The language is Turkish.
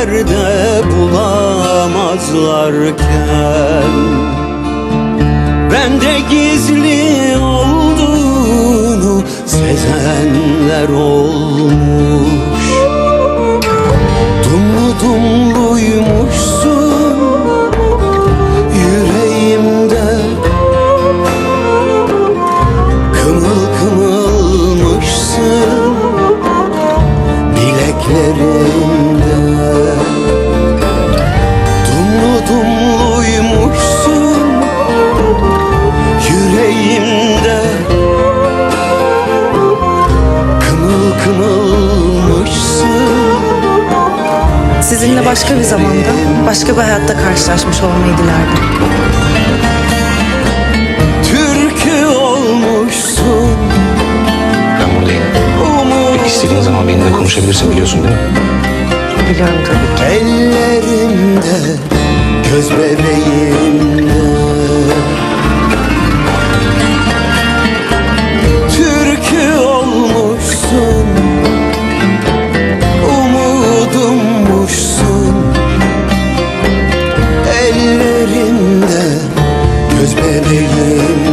yerde bulamazlarken Ben de gizli olduğunu sezenler olmuş Sizinle başka bir zamanda, başka bir hayatta karşılaşmış olmayı dilerdim. Türkü olmuşsun Ben buradayım. İstediğin zaman benimle konuşabilirsin biliyorsun değil mi? Biliyorum tabii ki. Ellerimde, göz bebeğimde bebeğim